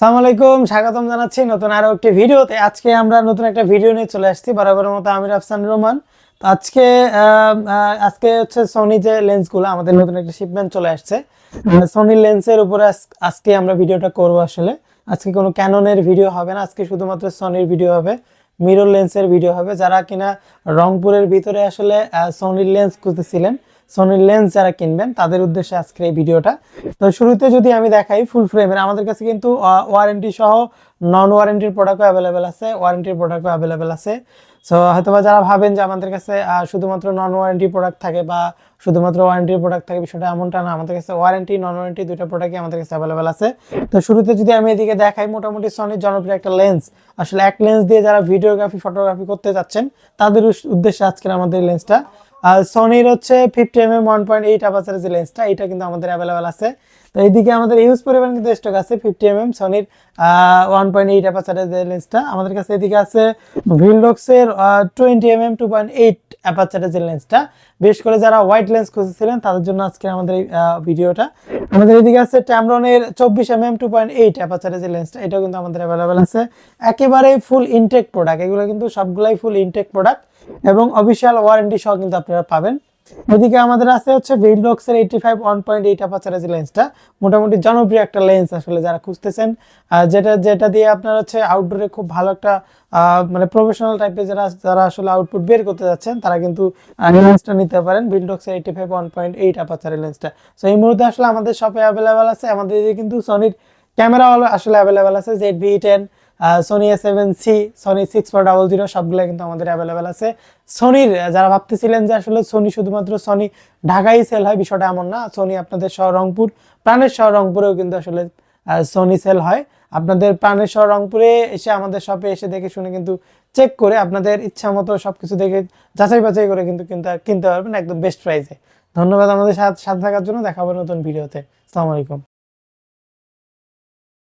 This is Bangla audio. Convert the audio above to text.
সালাম স্বাগতম জানাচ্ছি নতুন আরও একটি ভিডিওতে। আজকে আমরা নতুন একটা ভিডিও নিয়ে চলে আসছি, বরাবরের মতো আমির আফসান রহমান তো আজকে আজকে হচ্ছে সোনি যে লেন্সগুলো আমাদের নতুন একটা শিপমেন্ট চলে আসছে। সোনি লেন্সের উপরে আজ- আজকে আমরা ভিডিওটা করব আসলে। আজকে কোনো ক্যাননের ভিডিও হবে না, আজকে শুধুমাত্র সনির ভিডিও হবে। মিরর লেন্সের ভিডিও হবে। যারা কিনা রংপুরের ভিতরে আসলে সোনির লেন্স খুঁজতেছিলেন সোনির লেন্স যারা কিনবেন, তাদের উদ্দেশ্যে আজকের এই ভিডিওটা। তো শুরুতে যদি আমি দেখাই ফুল ফ্রেমের আমাদের কাছে কিন্তু ওয়ারেন্টি সহ নন ওয়ারেন্টির প্রোডাক্টও অ্যাভেলেবেল আছে ওয়ারেন্টির প্রোডাক্টও অ্যাভেলেবেল আছে। সো হয়তোবা যারা ভাবেন যে আমাদের কাছে শুধুমাত্র নন ওয়ারেন্টি প্রোডাক্ট থাকে বা শুধুমাত্র ওয়ারেন্টির প্রোডাক্ট থাকে, বিষয়টা এমনটা না, আমাদের কাছে ওয়ারেন্টি নন ওয়ারেন্টি দুইটা প্রোডাক্টই আমাদের কাছে অ্যাভেলেবেল আছে। তো শুরুতে যদি আমি এদিকে দেখাই, মোটামুটি সনির জনপ্রিয় একটা লেন্স আসলে এক লেন্স দিয়ে যারা ভিডিওগ্রাফি ফটোগ্রাফি করতে যাচ্ছেন, তাদের উদ্দেশ্যে আজকের আমাদের লেন্সটা সনির হচ্ছে fifty M M one point eight অ্যাপাচারের যে লেন্সটা এটা কিন্তু আমাদের অ্যাভেলেবেল আছে। তো এইদিকে আমাদের ইউজ পরিমাণ কিন্তু স্টক আছে ফিফটি এম এম সনির ওয়ান পয়েন্ট এইট অ্যাপাচারের যে লেন্সটা আমাদের কাছে এদিকে আছে ভিলডক্সের twenty M M two point eight অ্যাপাচারের যে লেন্সটা বিশেষ করে যারা হোয়াইট লেন্স খুঁজেছিলেন তাদের জন্য আজকে আমাদের এই ভিডিওটা। আমাদের এদিকে আছে ট্যামরনের চব্বিশ M M two point eight অ্যাপাচারের যে লেন্সটা এটাও কিন্তু আমাদের অ্যাভেলেবেল আছে। একেবারে ফুল ইনটেক প্রোডাক্ট এগুলো কিন্তু সবগুলাই ফুল ইনটেক প্রোডাক্ট এবং অফিসিয়াল ওয়ারেন্টি সহ কিন্তু আপনারা পাবেন। ওদিকে আমাদের আছে হচ্ছে ভিলডক্সের eighty five one point eight অ্যাপাচারের যে লেন্সটা মোটামুটি জনপ্রিয় একটা লেন্স আসলে যারা খুঁজতেছেন। যেটা যেটা দিয়ে আপনার হচ্ছে আউটডোরে খুব ভালো একটা মানে প্রফেশনাল টাইপের যারা যারা আসলে আউটপুট বের করতে যাচ্ছেন, তারা কিন্তু লেন্সটা নিতে পারেন ভিলডক্সের eighty five one point eight অ্যাপাচারের লেন্সটা সো এই মুহূর্তে আসলে আমাদের শপে অ্যাভেলেবেল আছে, আমাদের এদিকে কিন্তু সনির ক্যামেরা আসলে অ্যাভেলেবেল আছে Z V ten Sony A seven C Sony six four double zero সবগুলো কিন্তু আমাদের অ্যাভেলেবেল আছে। সোনির যারা ভাবতেছিলেন যে আসলে সোনি শুধুমাত্র সোনি ঢাকায় সেল হয়, বিষয়টা এমন না। সোনি আপনাদের শহর রংপুর, প্রাণের শহর রংপুরেও কিন্তু আসলে সোনি সেল হয়। আপনাদের প্রাণের শহর রংপুরে এসে আমাদের শপে এসে দেখে শুনে কিন্তু চেক করে আপনাদের ইচ্ছা মতো সবকিছু দেখে যাচাই বাছাই করে কিন্তু, কিনতে কিনতে পারবেন একদম বেস্ট প্রাইসে ধন্যবাদ আমাদের সাথে সাথে থাকার জন্য। দেখাবো নতুন ভিডিওতে আসসালামু আলাইকুম।